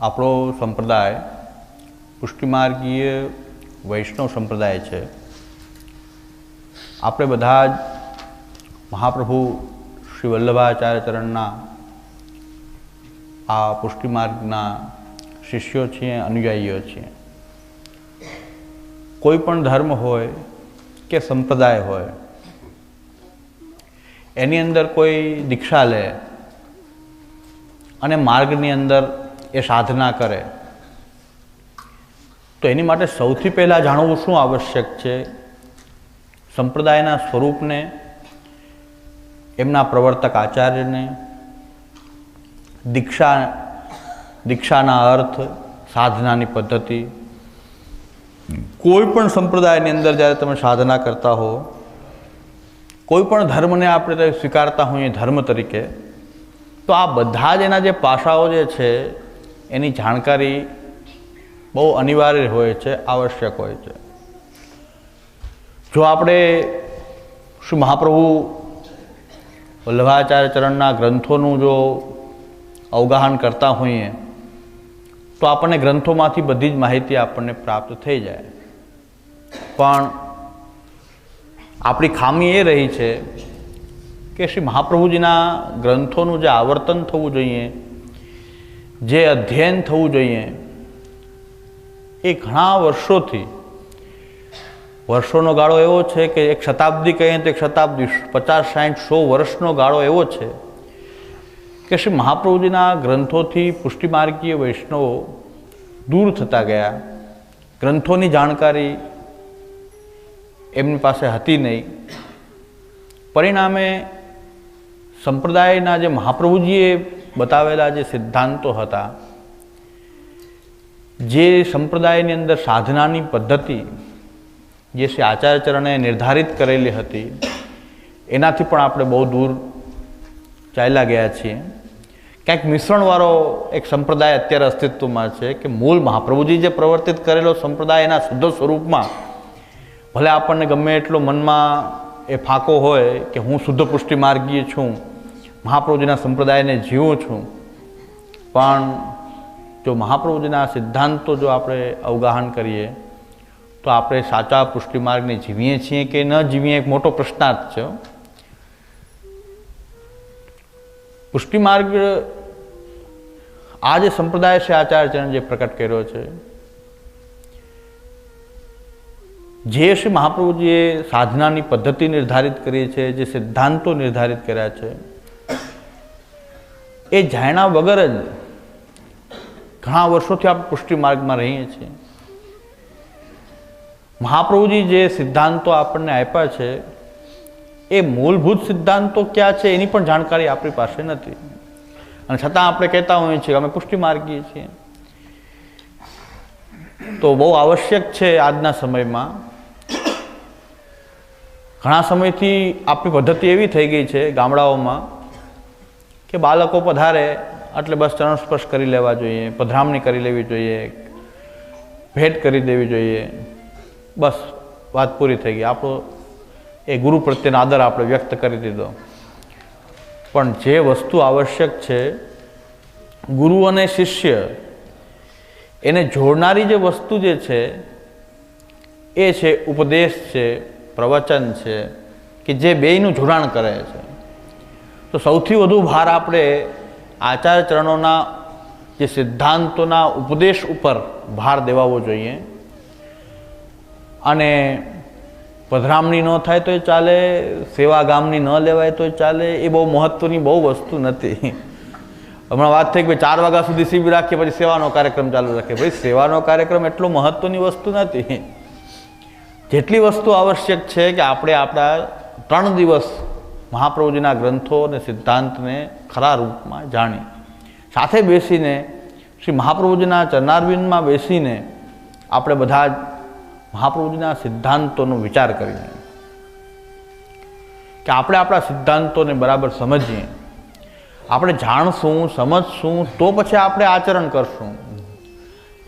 આપણો સંપ્રદાય પુષ્ટિમાર્ગીય વૈષ્ણવ સંપ્રદાય છે. આપણે બધા જ મહાપ્રભુ શ્રી વલ્લભાચાર્ય ચરણના આ પુષ્ટિમાર્ગના શિષ્યો છીએ, અનુયાયીઓ છીએ. કોઈ પણ ધર્મ હોય કે સંપ્રદાય હોય, એની અંદર કોઈ દીક્ષા લે અને માર્ગની અંદર એ સાધના કરે. તો એની માટે સૌથી પહેલાં જાણવું શું આવશ્યક છે? સંપ્રદાયના સ્વરૂપને, એમના પ્રવર્તક આચાર્યને, દીક્ષા, દીક્ષાના અર્થ, સાધનાની પદ્ધતિ. કોઈ પણ સંપ્રદાયની અંદર જ્યારે તમે સાધના કરતા હો, કોઈ પણ ધર્મને આપણે સ્વીકારતા હોઈએ ધર્મ તરીકે, તો આ બધા જ એના જે પાસાઓ જે છે એની જાણકારી બહુ અનિવાર્ય હોય છે, આવશ્યક હોય છે. જો આપણે શું મહાપ્રભુ વલ્લભાચાર્ય ચરણના ગ્રંથોનું જો અવગાહન કરતા હોઈએ, તો આપણને ગ્રંથોમાંથી બધી જ માહિતી આપણને પ્રાપ્ત થઈ જાય. પણ આપણી ખામી એ રહી છે કે શ્રી મહાપ્રભુજીના ગ્રંથોનું જે આવર્તન થવું જોઈએ જે અધ્યયન થવું જોઈએ, એ ઘણા વર્ષોથી, વર્ષોનો ગાળો એવો છે કે એક શતાબ્દી કહીએ તો એક શતાબ્દી, પચાસ સાઠ સો વર્ષનો ગાળો એવો છે કે શ્રી મહાપ્રભુજીના ગ્રંથોથી પુષ્ટિમાર્ગીય વૈષ્ણવો દૂર થતા ગયા. ગ્રંથોની જાણકારી એમની પાસે હતી નહીં. પરિણામે સંપ્રદાયના જે મહાપ્રભુજીએ બતાવેલા જે સિદ્ધાંતો હતા, જે સંપ્રદાયની અંદર સાધનાની પદ્ધતિ, જે શ્રી આચાર્યચરણે નિર્ધારિત કરેલી હતી, એનાથી પણ આપણે બહુ દૂર ચાલ્યા ગયા છીએ. ક્યાંક મિશ્રણવાળો એક સંપ્રદાય અત્યારે અસ્તિત્વમાં છે કે મૂળ મહાપ્રભુજી જે પ્રવર્તિત કરેલો સંપ્રદાય એના શુદ્ધ સ્વરૂપમાં, ભલે આપણને ગમે એટલો મનમાં એ ફાંકો હોય કે હું શુદ્ધ પુષ્ટિ માર્ગીય છું મહાપ્રભુજીના સંપ્રદાયને જીવું છું. પણ જો મહાપ્રભુજીના સિદ્ધાંતો જો આપણે અવગાહન કરીએ, તો આપણે સાચા પુષ્ટિ માર્ગને જીવીએ છીએ કે ન જીવીએ એક મોટો પ્રશ્નાર્થ છે. પુષ્ટિ માર્ગ આ જે સંપ્રદાય છે, આચાર્યચરણ જે પ્રકટ કર્યો છે, જે શ્રી મહાપ્રભુજીએ સાધનાની પદ્ધતિ નિર્ધારિત કરી છે, જે સિદ્ધાંતો નિર્ધારિત કર્યા છે એ જાણ્યા વગર જ ઘણા વર્ષોથી આપણે પુષ્ટિ માર્ગમાં રહીએ છીએ. મહાપ્રભુજી જે સિદ્ધાંતો આપણને આપ્યા છે, એ મૂળભૂત સિદ્ધાંતો ક્યાં છે એની પણ જાણકારી આપણી પાસે નથી. અને છતાં આપણે કહેતા હોઈએ છીએ અમે પુષ્ટિ માર્ગીએ છીએ. તો બહુ આવશ્યક છે આજના સમયમાં. ઘણા સમયથી આપણી પદ્ધતિ એવી થઈ ગઈ છે ગામડાઓમાં કે બાળકો પધારે એટલે બસ ચરણ સ્પર્શ કરી લેવા જોઈએ, પધરામણી કરી લેવી જોઈએ, ભેટ કરી દેવી જોઈએ. બસ વાત પૂરી થઈ ગઈ. આપણો એ ગુરુ પ્રત્યેનો આદર આપણે વ્યક્ત કરી દીધો. પણ જે વસ્તુ આવશ્યક છે, ગુરુ અને શિષ્ય એને જોડનારી જે વસ્તુ જે છે, એ છે ઉપદેશ છે, પ્રવચન છે, કે જે બેયનું જોડાણ કરે છે. તો સૌથી વધુ ભાર આપણે આચાર્ય ચરણોના જે સિદ્ધાંતોના ઉપદેશ ઉપર ભાર દેવાવો જોઈએ. અને પધરામણી ન થાય તોય ચાલે, સેવા ગામની ન લેવાય તોય ચાલે, એ બહુ મહત્ત્વની બહુ વસ્તુ નથી. હમણાં વાત થઈ કે ચાર વાગ્યા સુધી શિબિર રાખીએ, પછી સેવાનો કાર્યક્રમ ચાલુ રાખીએ. ભાઈ સેવાનો કાર્યક્રમ એટલો મહત્ત્વની વસ્તુ નથી. જેટલી વસ્તુ આવશ્યક છે કે આપણે આપણા ત્રણ દિવસ મહાપ્રભુજીના ગ્રંથો અને સિદ્ધાંતને ખરા રૂપમાં જાણી. સાથે બેસીને શ્રી મહાપ્રભુજીના ચરણારવિંદમાં બેસીને આપણે બધા જ મહાપ્રભુજીના સિદ્ધાંતોનો વિચાર કરીએ કે આપણે આપણા સિદ્ધાંતોને બરાબર સમજીએ. આપણે જાણશું, સમજશું, તો પછી આપણે આચરણ કરશું.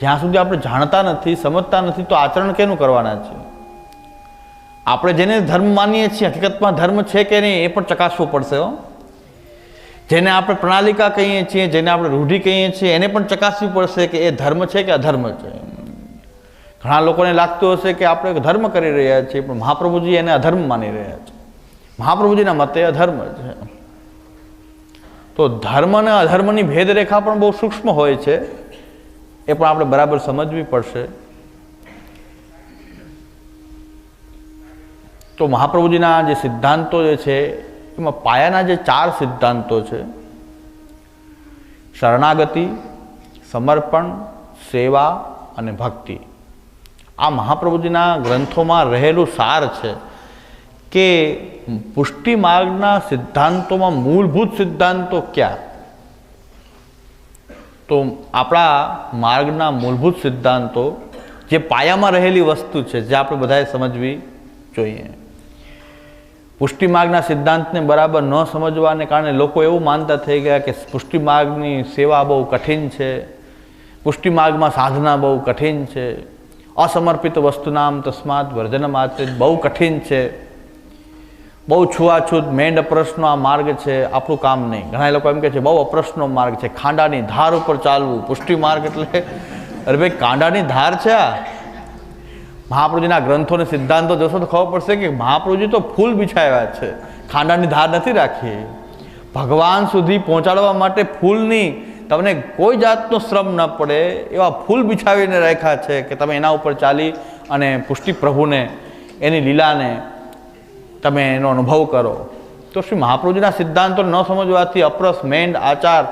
જ્યાં સુધી આપણે જાણતા નથી, સમજતા નથી, તો આચરણ કેનું કરવાના છે આપણે જેને ધર્મ માનીએ છીએ, હકીકતમાં ધર્મ છે કે નહીં એ પણ ચકાસવું પડશે હો. જેને આપણે પ્રણાલિકા કહીએ છીએ, જેને આપણે રૂઢિ કહીએ છીએ, એને પણ ચકાસવી પડશે કે એ ધર્મ છે કે અધર્મ છે. ઘણા લોકોને લાગતું હશે કે આપણે ધર્મ કરી રહ્યા છીએ, પણ મહાપ્રભુજી એને અધર્મ માની રહ્યા છે. મહાપ્રભુજીના મતે અધર્મ છે. તો ધર્મ અને અધર્મની ભેદરેખા પણ બહુ સૂક્ષ્મ હોય છે. એ પણ આપણે બરાબર સમજવી પડશે. તો મહાપ્રભુજીના જે સિદ્ધાંતો જે છે, એમાં પાયાના જે ચાર સિદ્ધાંતો છે, શરણાગતિ, સમર્પણ, સેવા અને ભક્તિ. આ મહાપ્રભુજીના ગ્રંથોમાં રહેલું સાર છે કે પુષ્ટિ માર્ગના સિદ્ધાંતોમાં મૂળભૂત સિદ્ધાંતો ક્યાં? તો આપણા માર્ગના મૂળભૂત સિદ્ધાંતો જે પાયામાં રહેલી વસ્તુ છે, જે આપણે બધાએ સમજવી જોઈએ. પુષ્ટિ માર્ગના સિદ્ધાંતને બરાબર ન સમજવાને કારણે લોકો એવું માનતા થઈ ગયા કે પુષ્ટિમાર્ગની સેવા બહુ કઠિન છે પુષ્ટિમાર્ગમાં સાધના બહુ કઠિન છે, અસમર્પિત વસ્તુનામ તસ્માત વર્જન માત્ર બહુ કઠિન છે, બહુ છૂઆછૂત મેંડ અપ્રશ્નો આ માર્ગ છે, આપણું કામ નહીં. ઘણા લોકો એમ કહે છે, બહુ અપ્રશ્નો માર્ગ છે. ખાંડાની ધાર ઉપર ચાલવું. પુષ્ટિ માર્ગ એટલે, અરે ભાઈ કાંડાની ધાર છે આ? મહાપ્રભુજીના ગ્રંથો અને સિદ્ધાંતો જોશો તો ખબર પડશે કે મહાપ્રભુજી તો ફૂલ બિછાવ્યા છે. ખાંડાની ધાર નથી રાખી. ભગવાન સુધી પહોંચાડવા માટે ફૂલની તમને કોઈ જાતનો શ્રમ ન પડે એવા ફૂલ બિછાવીને રાખ્યા છે કે તમે એના ઉપર ચાલી અને પુષ્ટિ પ્રભુને એની લીલાને તમે એનો અનુભવ કરો. તો શ્રી મહાપ્રભુજીના સિદ્ધાંતો ન સમજવાથી અપ્રસ મેન્ડ આચાર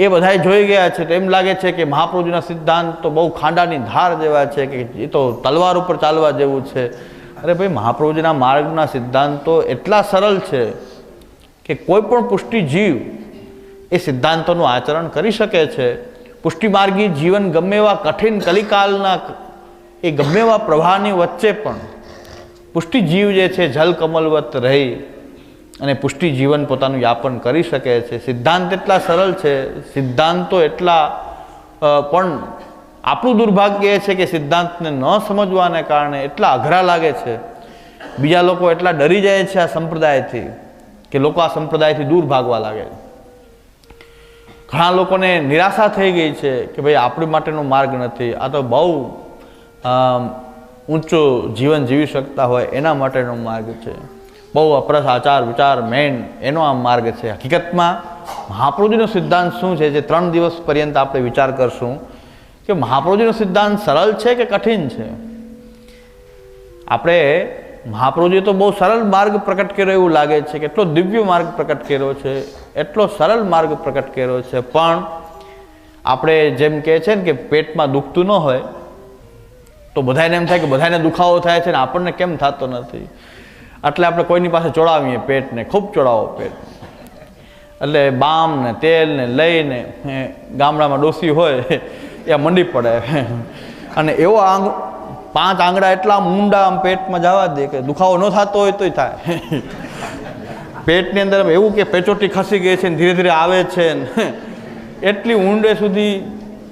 એ બધાએ જોઈ ગયા છે તો એમ લાગે છે કે મહાપ્રભુજીના સિદ્ધાંત તો બહુ ખાંડાની ધાર જેવા છે કે એ તો તલવાર ઉપર ચાલવા જેવું છે. અરે ભાઈ, મહાપ્રભુજીના માર્ગના સિદ્ધાંતો એટલા સરળ છે કે કોઈ પણ પુષ્ટિ જીવ એ સિદ્ધાંતોનું આચરણ કરી શકે છે. પુષ્ટિમાર્ગી જીવન ગમે એવા કઠિન કલિકાલના એ ગમે એવા પ્રવાહની વચ્ચે પણ પુષ્ટિ જીવ જે છે જલ કમલવત રહી અને પુષ્ટિ જીવન પોતાનું યાપન કરી શકે છે. સિદ્ધાંત એટલા સરળ છે, સિદ્ધાંતો એટલા પણ આપણું દુર્ભાગ્ય એ છે કે સિદ્ધાંતને ન સમજવાને કારણે એટલા અઘરા લાગે છે. બીજા લોકો એટલા ડરી જાય છે આ સંપ્રદાયથી કે લોકો આ સંપ્રદાયથી દૂર ભાગવા લાગે. ઘણા લોકોને નિરાશા થઈ ગઈ છે કે ભાઈ આપણી માટેનો માર્ગ નથી. આ તો બહુ ઊંચો જીવન જીવી શકતા હોય એના માટેનો માર્ગ છે. બહુ અપરસ આચાર વિચાર, મેન એનો આ માર્ગ છે. હકીકતમાં મહાપ્રભુજીનો સિદ્ધાંત શું છે? જે ત્રણ દિવસ પર્યંત આપણે વિચાર કરશું કે મહાપ્રભુજીનો સિદ્ધાંત સરળ છે કે કઠિન છે? આપણે મહાપ્રભુજીએ તો બહુ સરળ માર્ગ પ્રકટ કર્યો એવું લાગે છે કે એટલો દિવ્ય માર્ગ પ્રકટ કર્યો છે, એટલો સરળ માર્ગ પ્રકટ કર્યો છે. પણ આપણે જેમ કહે છે ને કે પેટમાં દુખતું ન હોય, તો બધાને એમ થાય કે બધાને દુખાવો થાય છે ને આપણને કેમ થતો નથી? એટલે આપણે કોઈની પાસે ચોડાવીએ પેટને ખૂબ ચોડાવો પેટ. એટલે બામ ને, તેલ ને લઈને ગામડામાં ડોસી હોય, એ મંડી પડે. અને એવો આંગ, પાંચ આંગળા એટલા ઊંડા આમ પેટમાં જવા દે કે દુખાવો ન થતો હોય તોય થાય. પેટની અંદર એવું કે પેચોટી ખસી ગઈ છે ને ધીરે ધીરે આવે છે ને. એટલી ઊંડે સુધી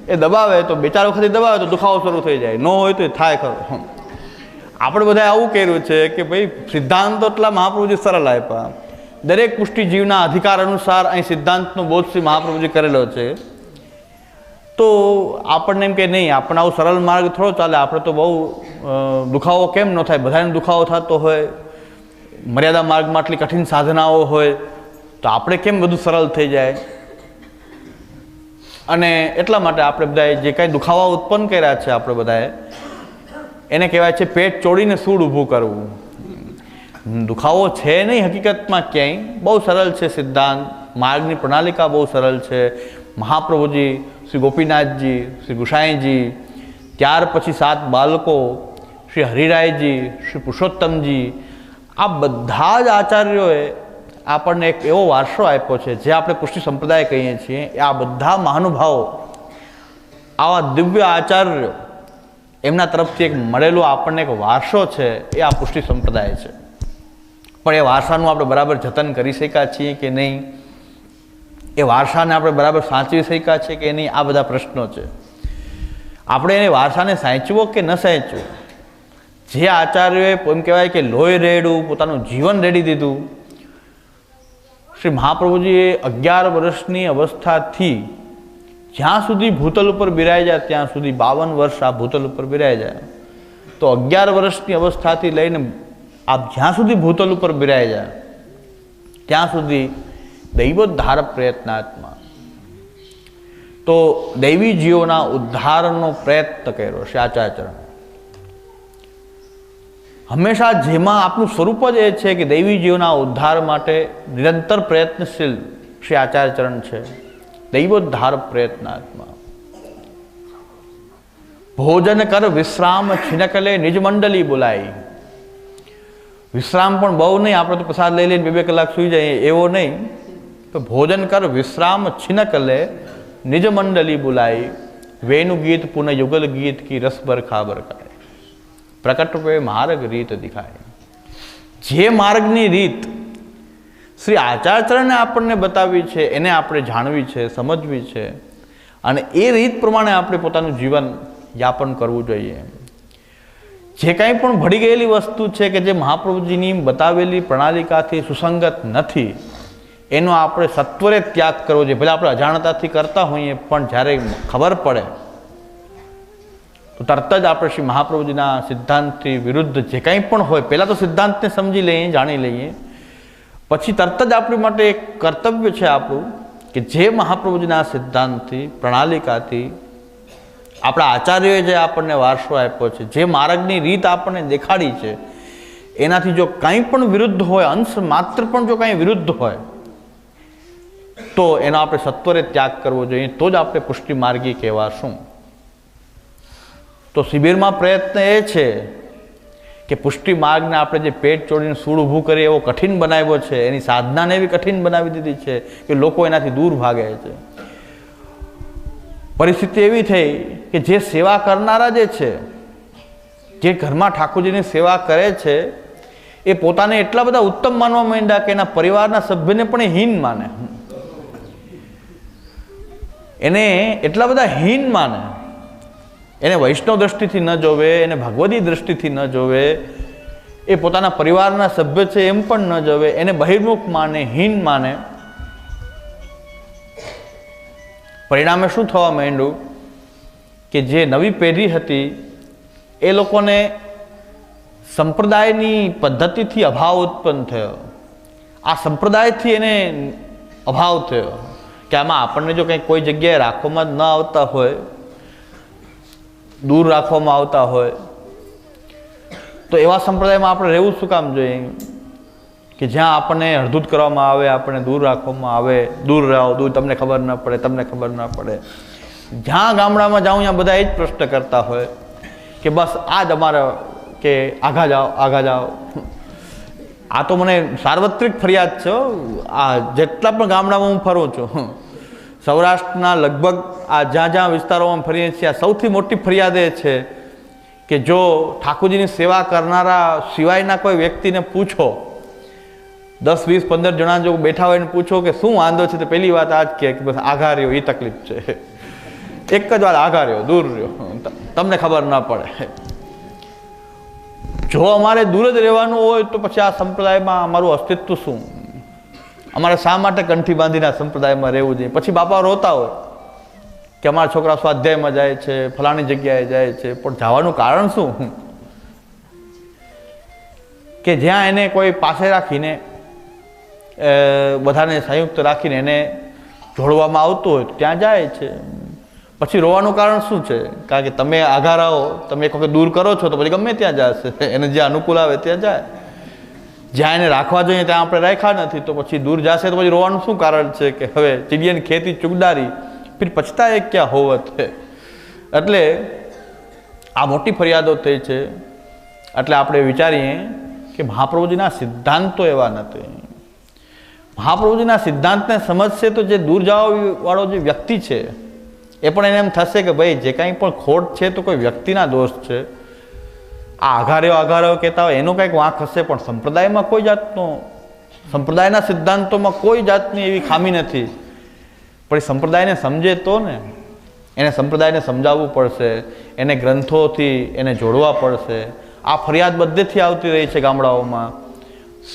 એ દબાવે તો બે ચાર વખત દબાવે તો દુખાવો શરૂ થઈ જાય. ન હોય તો થાય ખરો. આપણે બધાએ આવું કર્યું છે કે ભાઈ સિદ્ધાંતો એટલા મહાપ્રભુજી સરળ આપ્યા. દરેક પુષ્ટિજીવના અધિકાર અનુસાર અહીં સિદ્ધાંતનો બોધ શ્રી મહાપ્રભુજી કરેલો છે. તો આપણને એમ કે નહીં, આપણને આવો સરળ માર્ગ થોડો ચાલે. આપણે તો બહુ દુખાવો કેમ ન થાય? બધાને દુખાવો થતો હોય. મર્યાદા માર્ગમાં આટલી કઠિન સાધનાઓ હોય. તો આપણે કેમ બધું સરળ થઈ જાય? અને એટલા માટે આપણે બધાએ જે કાંઈ દુખાવા ઉત્પન્ન કર્યા છે આપણે બધાએ એને કહેવાય છે પેટ ચોડીને સૂળ ઊભું કરવું. દુખાવો છે નહીં હકીકતમાં ક્યાંય. બહુ સરળ છે સિદ્ધાંત. માર્ગની પ્રણાલિકા બહુ સરળ છે. મહાપ્રભુજી શ્રી ગોપીનાથજી, શ્રી ગુસાઈજી, ત્યાર પછી સાત બાળકો શ્રી હરિરાયજી, શ્રી પુરુષોત્તમજી, આ બધા જ આચાર્યોએ આપણને એક એવો વારસો આપ્યો છે, જે આપણે કૃષ્ણ સંપ્રદાય કહીએ છીએ, એ આ બધા મહાનુભાવો, આવા દિવ્ય આચાર્યો એમના તરફથી એક મળેલો આપણને એક વારસો છે, એ આ પુષ્ટિ સંપ્રદાય છે. પણ એ વારસાનું આપણે બરાબર જતન કરી શક્યા છીએ કે નહીં? એ વારસાને આપણે બરાબર સાચવી શક્યા છે કે નહીં? આ બધા પ્રશ્નો છે. આપણે એને વારસાને સાચવો કે ન સાચવો? જે આચાર્યોએ એમ કહેવાય કે લોહી રેડું, પોતાનું જીવન રેડી દીધું. શ્રી મહાપ્રભુજીએ અગિયાર વર્ષની અવસ્થાથી જ્યાં સુધી ભૂતલ ઉપર બિરાઈ જાય, ત્યાં સુધી બાવન વર્ષ આ ભૂતલ ઉપર બિરાઈ જાય. તો અગિયાર વર્ષની અવસ્થાથી લઈને આપ જ્યાં સુધી ભૂતલ ઉપર બિરાઈ જાય, ત્યાં સુધી દૈવોદ્ધાર પ્રયત્નાત્મા. તો દૈવી જીવોના ઉદ્ધારનો પ્રયત્ન કર્યો છે આચાર્યચરણ. હંમેશા જેમાં આપનું સ્વરૂપ જ એ છે કે દૈવી જીવના ઉદ્ધાર માટે નિરંતર પ્રયત્નશીલ શ્રી આચાર્યચરણ છે. દૈવોદ્ધાર પ્રયત્નાત્મા. ભોજન કર વિશ્રામ છિનકલે નિજ મંડલી બોલાઈ વિશ્રામ પણ બહુ નહીં, આપણે તો પ્રસાદ લઈ લઈને બે બે કલાક સૂઈ જઈએ, એવો નહીં. તો ભોજન કર વિશ્રામ છિનકલે નિજ મંડલી વેનું વેણુ ગીત પુનઃ યુગલ ગીત કી રસભર ખાબર બરખાય પ્રકટ પે માર્ગ રીત દિખાય. જે માર્ગની રીત શ્રી આચાર્યચરણે આપણને બતાવી છે, એને આપણે જાણવી છે, સમજવી છે. અને એ રીત પ્રમાણે આપણે પોતાનું જીવન યાપન કરવું જોઈએ. જે કાંઈ પણ ભળી ગયેલી વસ્તુ છે કે જે મહાપ્રભુજીની બતાવેલી પ્રણાલિકાથી સુસંગત નથી, એનો આપણે સત્વરે ત્યાગ કરવો જોઈએ. ભલે આપણે અજાણતાથી કરતા હોઈએ, પણ જ્યારે ખબર પડે, તો તરત જ આપણે શ્રી મહાપ્રભુજીના સિદ્ધાંતથી વિરુદ્ધ જે કાંઈ પણ હોય, પહેલાં તો સિદ્ધાંતને સમજી લઈએ, જાણી લઈએ. પછી તરત જ આપણી માટે એક કર્તવ્ય છે આપણું કે જે મહાપ્રભુજીના સિદ્ધાંતથી, પ્રણાલિકાથી આપણા આચાર્યોએ જે આપણને વારસો આપ્યો છે, જે માર્ગની રીત આપણને દેખાડી છે, એનાથી જો કંઈ પણ વિરુદ્ધ હોય, અંશ માત્ર પણ જો કંઈ વિરુદ્ધ હોય, તો એનો આપણે સત્વરે ત્યાગ કરવો જોઈએ. તો જ આપણે પુષ્ટિ માર્ગી કહેવાશું. તો શિબિરમાં પ્રયત્ન એ છે કે પુષ્ટિ માર્ગને આપણે જે પેટ ચોડીને સૂળ ઊભું કરીએ એવો કઠિન બનાવ્યો છે, એની સાધનાને એવી કઠિન બનાવી દીધી છે કે લોકો એનાથી દૂર ભાગે છે. પરિસ્થિતિ એવી થઈ કે જે સેવા કરનારા જે છે, જે ઘરમાં ઠાકોરજીની સેવા કરે છે, એ પોતાને એટલા બધા ઉત્તમ માનવા માંડ્યા કે એના પરિવારના સભ્યને પણ હીન માને. એને એટલા બધા હીન માને એને વૈષ્ણવ દ્રષ્ટિથી ન જોવે, એને ભગવદી દ્રષ્ટિથી ન જોવે, એ પોતાના પરિવારના સભ્ય છે એમ પણ ન જોવે, એને બહિર્મુખ માને, હીન માને. પરિણામે શું થવા માંડ્યું કે જે નવી પેઢી હતી, એ લોકોને સંપ્રદાયની પદ્ધતિથી અભાવ ઉત્પન્ન થયો. આ સંપ્રદાયથી એને અભાવ થયો કે આમાં આપણને જો કંઈ કોઈ જગ્યાએ રાખવામાં ન આવતા હોય દૂર રાખવામાં આવતા હોય. તો એવા સંપ્રદાયમાં આપણે રહેવું શું કામ જોઈએ? કે જ્યાં આપણને હળદૂત કરવામાં આવે, આપણને દૂર રાખવામાં આવે. દૂર રહો, દૂર તમને ખબર ન પડે, તમને ખબર ન પડે. જ્યાં ગામડામાં જાઉં, ત્યાં બધા એ જ પ્રશ્ન કરતા હોય કે બસ આ જ અમારે કે આઘા જાઓ આઘા જાઓ. આ તો મને સાર્વત્રિક ફરિયાદ છે આ જેટલા પણ ગામડામાં હું ફરું છું સૌરાષ્ટ્રના લગભગ આ જ્યાં જ્યાં વિસ્તારોમાં ફરીએ છીએ, આ સૌથી મોટી ફરિયાદ એ છે કે જો ઠાકોરજીની સેવા કરનારા સિવાયના કોઈ વ્યક્તિને પૂછો, દસ, વીસ, પંદર જણા જો બેઠા હોય ને પૂછો કે શું વાંધો છે, તો પહેલી વાત આ જ કહે કે બસ આઘા રહ્યો એ તકલીફ છે. એક જ વાત આઘા રહ્યો, દૂર રહ્યો. તમને ખબર ના પડે. જો અમારે દૂર જ રહેવાનું હોય તો પછી આ સંપ્રદાયમાં અમારું અસ્તિત્વ શું? અમારે શા માટે કંઠી બાંધીને સંપ્રદાયમાં રહેવું જોઈએ? પછી બાપા રોતા હોય કે અમારા છોકરા સ્વાધ્યાયમાં જાય છે, ફલાણી જગ્યાએ જાય છે, પણ જવાનું કારણ શું? કે જ્યાં એને કોઈ પાસે રાખીને બધાને સંયુક્ત રાખીને એને જોડવામાં આવતું હોય ત્યાં જાય છે. પછી રોવાનું કારણ શું છે? કારણ કે તમે આઘા રહો, તમે એક વખત દૂર કરો છો તો પછી ગમે ત્યાં જશે. એને જે અનુકૂળ આવે ત્યાં જાય. જ્યાં એને રાખવા જોઈએ ત્યાં આપણે રાખ્યા નથી, તો પછી દૂર જશે તો પછી રોવાનું શું કારણ છે કે હવે ચીડિયાની ખેતી ચુગદારી, ફિર પછતા એ ક્યાં હોવત છે એટલે આ મોટી ફરિયાદો થઈ છે. એટલે આપણે વિચારીએ કે મહાપ્રભુજીના સિદ્ધાંતો એવા નથી. મહાપ્રભુજીના સિદ્ધાંતને સમજશે તો જે દૂર જવાવાળો જે વ્યક્તિ છે, એ પણ એને એમ થશે કે ભાઈ, જે કાંઈ પણ ખોટ છે તો કોઈ વ્યક્તિના દોષ છે. આ આઘાર્યો આઘાર્યો કહેતા હોય, એનો કંઈક વાંક હશે, પણ સંપ્રદાયમાં કોઈ જાતનો, સંપ્રદાયના સિદ્ધાંતોમાં કોઈ જાતની એવી ખામી નથી. પણ સંપ્રદાયને સમજે તો ને. એને સંપ્રદાયને સમજાવવું પડશે, એને ગ્રંથોથી એને જોડવા પડશે. આ ફરિયાદ બધેથી આવતી રહી છે ગામડાઓમાં.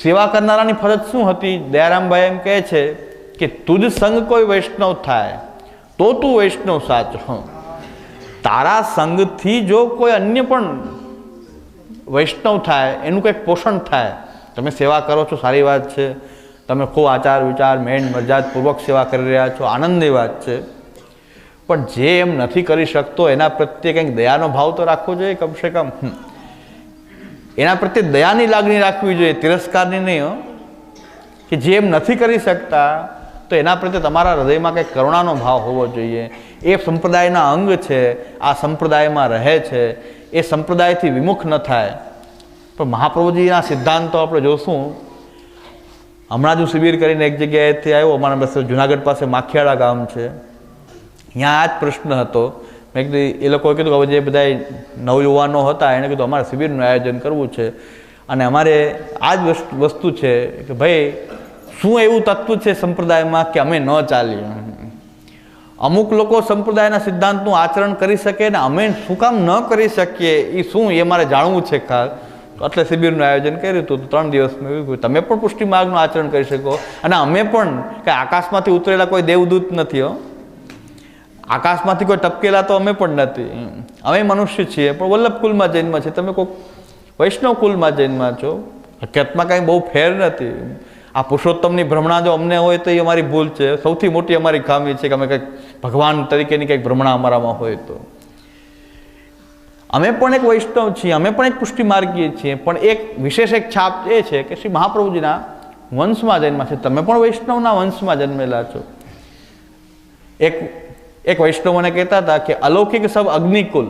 સેવા કરનારાની ફરજ શું હતી? દયારામભાઈ એમ કહે છે કે, તુજ સંગ કોઈ વૈષ્ણવ થાય, તો તું વૈષ્ણવ સાચો. તારા સંગથી જો કોઈ અન્ય પણ વૈષ્ણવ થાય, એનું કંઈક પોષણ થાય. તમે સેવા કરો છો, સારી વાત છે. તમે ખૂબ આચાર વિચાર, મેન મરજાદપૂર્વક સેવા કરી રહ્યા છો, આનંદની વાત છે. પણ જે એમ નથી કરી શકતો, એના પ્રત્યે કંઈક દયાનો ભાવ તો રાખવો જોઈએ કમસે કમ. એના પ્રત્યે દયાની લાગણી રાખવી જોઈએ, તિરસ્કારની નહીં કે જે એમ નથી કરી શકતા, તો એના પ્રત્યે તમારા હૃદયમાં કંઈક કરુણાનો ભાવ હોવો જોઈએ. એ સંપ્રદાયના અંગ છે, આ સંપ્રદાયમાં રહે છે. એ સંપ્રદાયથી વિમુખ ન થાય. પણ મહાપ્રભુજીના સિદ્ધાંતો આપણે જોશું. હમણાં જ હું શિબિર કરીને એક જગ્યાએથી આવ્યો. અમારા પાસે જુનાગઢ પાસે માખિયાળા ગામ છે. ત્યાં આ જ પ્રશ્ન હતો. મેં કીધું, એ લોકોએ કીધું હવે જે બધા નવયુવાનો હતા, એણે કીધું, અમારે શિબિરનું આયોજન કરવું છે. અને અમારે આ જ વસ્તુ છે કે, ભાઈ, શું એવું તત્વ છે સંપ્રદાયમાં કે અમે ન ચાલીએ? અમુક લોકો સંપ્રદાયના સિદ્ધાંતનું આચરણ કરી શકે ને અમે શું કામ ન કરી શકીએ એ શું, એ મારે જાણવું છે ખાસ. એટલે શિબિરનું આયોજન કર્યું હતું ત્રણ દિવસમાં એવું તમે પણ પુષ્ટિ માર્ગનું આચરણ કરી શકો. અને અમે પણ, કે આકાશમાંથી ઉતરેલા કોઈ દેવદૂત નથી, હો. આકાશમાંથી કોઈ ટપકેલા તો અમે પણ નથી. અમે મનુષ્ય છીએ, પણ વલ્લભ કુલમાં જન્મ છે. તમે કોઈ વૈષ્ણવ કુલમાં જન્મ છો. હકીકતમાં કાંઈ બહુ ફેર નથી. આ પુરુષોત્તમની ભ્રમણા જો અમને હોય તો એ અમારી ભૂલ છે. સૌથી મોટી અમારી ખામી છે કે અમે કંઈક ભગવાન તરીકેની કંઈક ભ્રમણા અમારામાં હોય તો. અમે પણ એક વૈષ્ણવ છીએ, અમે પણ એક પુષ્ટિ માર્ગીય છીએ, પણ એક વિશેષ એક છાપ એ છે કે શ્રી મહાપ્રભુજીના વંશમાં જન્મ છે. તમે પણ વૈષ્ણવના વંશમાં જન્મેલા છો. એક એક વૈષ્ણવ મને કહેતા હતા કે અલૌકિક સબ અગ્નિકુલ.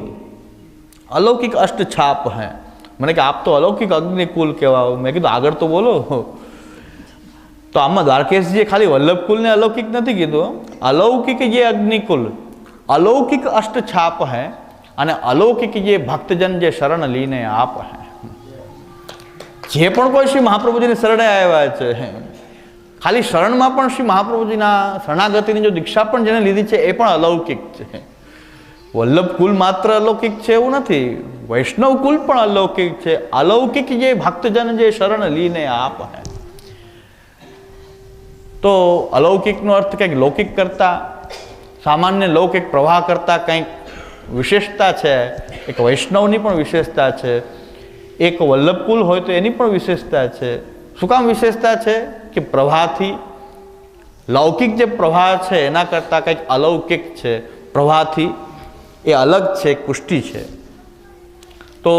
અલૌકિક અષ્ટ છાપ હૈ. મને કે આપ તો અલૌકિક અગ્નિકુલ કહેવા મેં કીધું, આગળ તો બોલો. તો આમાં દ્વારકેશજીએ ખાલી વલ્લભકુલને અલૌકિક નથી કીધું, અલૌકિક જે અગ્નિકુલ અલૌકિક અષ્ટ છાપ હૈ અને અલૌકિક જે ભક્તજન જે શરણ લીને આપ હૈ. જે પણ કોઈ શ્રી મહાપ્રભુજીની શરણે આવ્યા છે ખાલી શરણમાં પણ શ્રી મહાપ્રભુજીના શરણાગતિની જો દીક્ષા પણ જેને લીધી છે, એ પણ અલૌકિક છે વલ્લભ કુલ માત્ર અલૌકિક છે એવું નથી, વૈષ્ણવ કુલ પણ અલૌકિક છે. અલૌકિક જે ભક્તજન જે શરણ લીને આપ હે. તો અલૌકિકનો અર્થ કંઈક લૌકિક કરતાં, સામાન્ય લૌકિક પ્રવાહ કરતાં કંઈક વિશેષતા છે, એક વૈષ્ણવની પણ વિશેષતા છે, એક વલ્લભકુલ હોય તો એની પણ વિશેષતા છે. શું કામ વિશેષતા છે? કે પ્રવાહથી લૌકિક જે પ્રવાહ છે એના કરતાં કંઈક અલૌકિક છે. પ્રવાહથી એ અલગ છે પુષ્ટિ છે. તો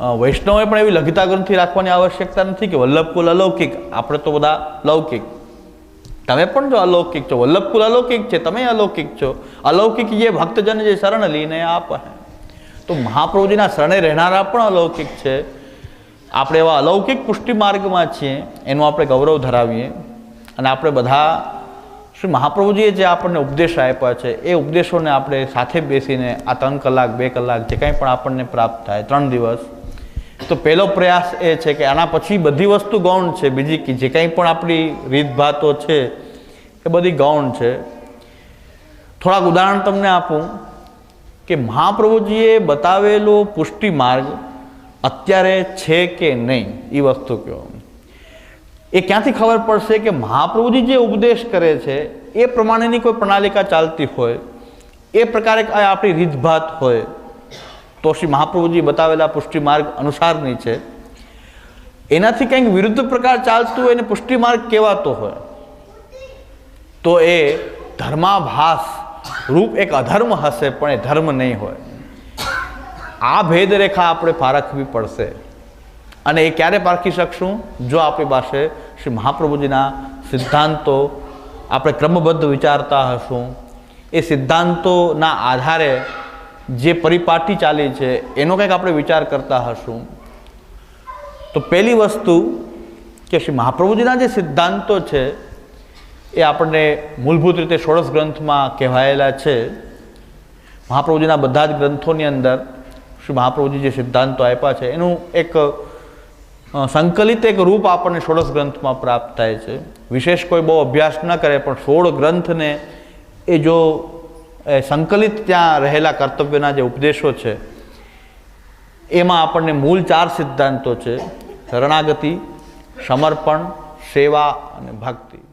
વૈષ્ણવે પણ એવી લઘિતા ગ્રંથિ રાખવાની આવશ્યકતા નથી કે વલ્લભકુલ અલૌકિક. આપણે તો બધા લૌકિક તમે પણ જો અલૌકિક છો, વલ્લભકુલ અલૌકિક છે, તમે અલૌકિક છો. અલૌકિક જે ભક્તજન જે શરણ લઈને આપ. તો મહાપ્રભુજીના શરણે રહેનારા પણ અલૌકિક છે. આપણે એવા અલૌકિક પુષ્ટિ માર્ગમાં છીએ, એનું આપણે ગૌરવ ધરાવીએ. અને આપણે બધા શ્રી મહાપ્રભુજીએ જે આપણને ઉપદેશ આપ્યા છે, એ ઉપદેશોને આપણે સાથે બેસીને આ ત્રણ કલાક, બે કલાક જે કાંઈ પણ આપણને પ્રાપ્ત થાય, ત્રણ દિવસ તો પહેલો પ્રયાસ એ છે કે આના પછી બધી વસ્તુ ગૌણ છે. બીજી કે જે કંઈ પણ આપણી રીતભાતો છે એ બધી ગૌણ છે. થોડાક ઉદાહરણ તમને આપું કે મહાપ્રભુજીએ બતાવેલો પુષ્ટિ માર્ગ અત્યારે છે કે નહીં? એ વસ્તુ કહો. એ ક્યાંથી ખબર પડશે કે મહાપ્રભુજી જે ઉપદેશ કરે છે, એ પ્રમાણેની કોઈ પ્રણાલિકા ચાલતી હોય, એ પ્રકારે આપણી રીતભાત હોય તો શ્રી મહાપ્રભુજી બતાવેલા પુષ્ટિ માર્ગ અનુસારની છે. એનાથી કંઈક વિરુદ્ધ પ્રકાર ચાલતું હોય એને પુષ્ટિ માર્ગ કહેવાતો હોય, તો એ ધર્માભાસ રૂપ એક અધર્મ હશે, પણ એ ધર્મ નહીં હોય. આ ભેદરેખા આપણે પારખવી પડશે. અને એ ક્યારે પારખી શકશું? જો આપણી પાસે શ્રી મહાપ્રભુજીના સિદ્ધાંતો આપણે ક્રમબદ્ધ વિચારતા હશું, એ સિદ્ધાંતોના આધારે જે પરિપાટી ચાલી છે, એનો કંઈક આપણે વિચાર કરતા હશું. તો પહેલી વસ્તુ કે શ્રી મહાપ્રભુજીના જે સિદ્ધાંતો છે, એ આપણને મૂળભૂત રીતે ષોડશ ગ્રંથમાં કહેવાયેલા છે. મહાપ્રભુજીના બધા જ ગ્રંથોની અંદર શ્રી મહાપ્રભુજી જે સિદ્ધાંતો આપ્યા છે, એનું એક સંકલિત એક રૂપ આપણને ષોડશ ગ્રંથમાં પ્રાપ્ત થાય છે. વિશેષ કોઈ બહુ અભ્યાસ ન કરે, પણ સોળ ગ્રંથને એ જો સંકલિત ત્યાં રહેલા કર્તવ્યના જે ઉપદેશો છે, એમાં આપણને મૂળ ચાર સિદ્ધાંતો છે, શરણાગતિ, સમર્પણ, સેવા અને ભક્તિ.